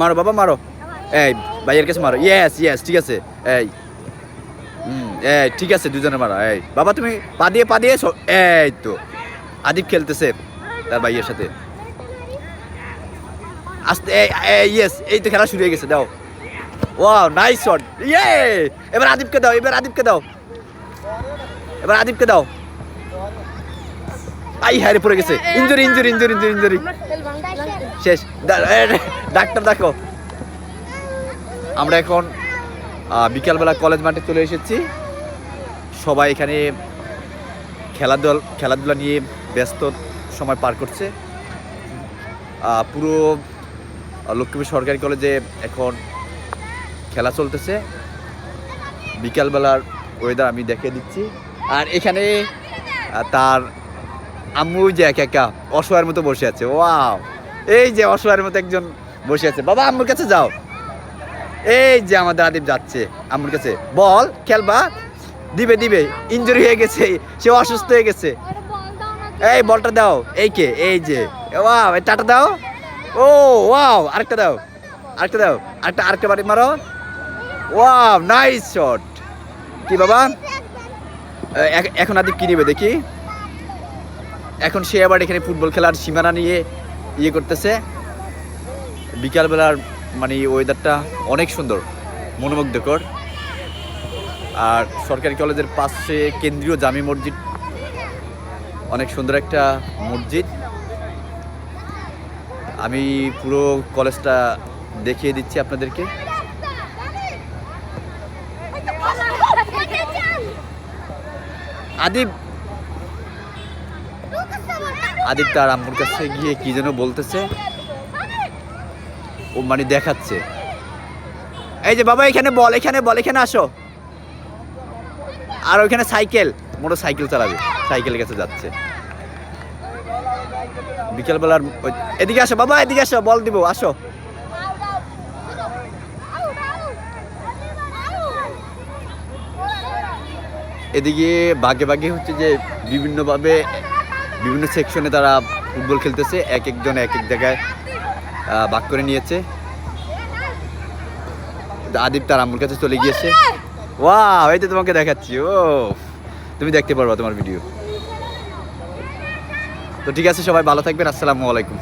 মারো বাবা, মারো। এই, ভাইয়ের কাছে মারো। ইয়েস ইয়েস ঠিক আছে। এই এই, ঠিক আছে, দুজনে মারো। এই, বাবা, তুমি পা দিয়ে পা দিয়ে এই তো। আদিব খেলতেছে তার ভাইয়ের সাথে। আস্তে, এই ইয়েস এই তো খেলা শুরু হয়ে গেছে, দাও। ওয়াও নাইস শট ইয়ে এবার আদিবকে দাও, এবার আদিবকে দাও। এবার আদিবকে দাও। আই হারে পড়ে গেছে। Injury injury injury injury injury শেষ। ডাক্তার দেখো। আমরা এখন বিকালবেলা কলেজ মাঠে চলে এসেছি। সবাই এখানে খেলাধুলা খেলাধুলা নিয়ে ব্যস্ত সময় পার করছে। পুরো লক্ষ্মীপুর সরকারি কলেজে এখন খেলা চলতেছে। বিকালবেলার ওয়েদার আমি দেখিয়ে দিচ্ছি। আর এখানে তার আম্মু যে একা একা অসহায়ের মতো বসে আছে, ওয়াও। এই যে অসহায়ের মতো একজন বসে আছে। বাবা, আম্মুর কাছে যাও। এই যে আমাদের আদিব যাচ্ছে আম্মুর কাছে। বল, খেলবা? দিবে দিবে। ইনজুরি হয়ে গেছে, সে অসুস্থ হয়ে গেছে। এই, বলটা দাও। এই কে? এই যে। ওয়াও, এই টাটা দাও। ও, ওয়াও, আরেকটা দাও। আরেকটা দাও। আরেকটা আরেকটা বাড়ি মারো। ওয়াও নাইস শট কি বাবা? এখন আদিব কি নিবে দেখি। এখন সে আবার এখানে ফুটবল খেলার সীমানা নিয়ে ইয়ে করতেছে। বিকালবেলার মানে ওয়েদারটা অনেক সুন্দর, মনোমুগ্ধকর। আর সরকারি কলেজের পাশে কেন্দ্রীয় জামি মসজিদ, অনেক সুন্দর একটা মসজিদ। আমি পুরো কলেজটা দেখিয়ে দিচ্ছি আপনাদেরকে। আদিব আদিব তার আম্মুর কাছে গিয়ে কি যেন বলতেছে। ও মানে দেখাচ্ছে। এই যে বাবা, এখানে বল এখানে বল, এখানে আসো। আর ওইখানে সাইকেল মোটর সাইকেল চালাবে, সাইকেলের কাছে যাচ্ছে। বিকেলবেলার এদিকে আসো বাবা, এদিকে আসো, বল দিব, আসো। এদিকে বাগে বাগে হচ্ছে যে বিভিন্নভাবে বিভিন্ন সেকশনে তারা ফুটবল খেলতেছে, এক একজন এক এক জায়গায় ভাগ করে নিয়েছে। আদিপ তার আম্মুর কাছে চলে গিয়েছে। ওয়া এই তো তোমাকে দেখাচ্ছি ও তুমি দেখতে পারবা তোমার ভিডিও। তো ঠিক আছে, সবাই ভালো থাকবেন, আসসালামু আলাইকুম।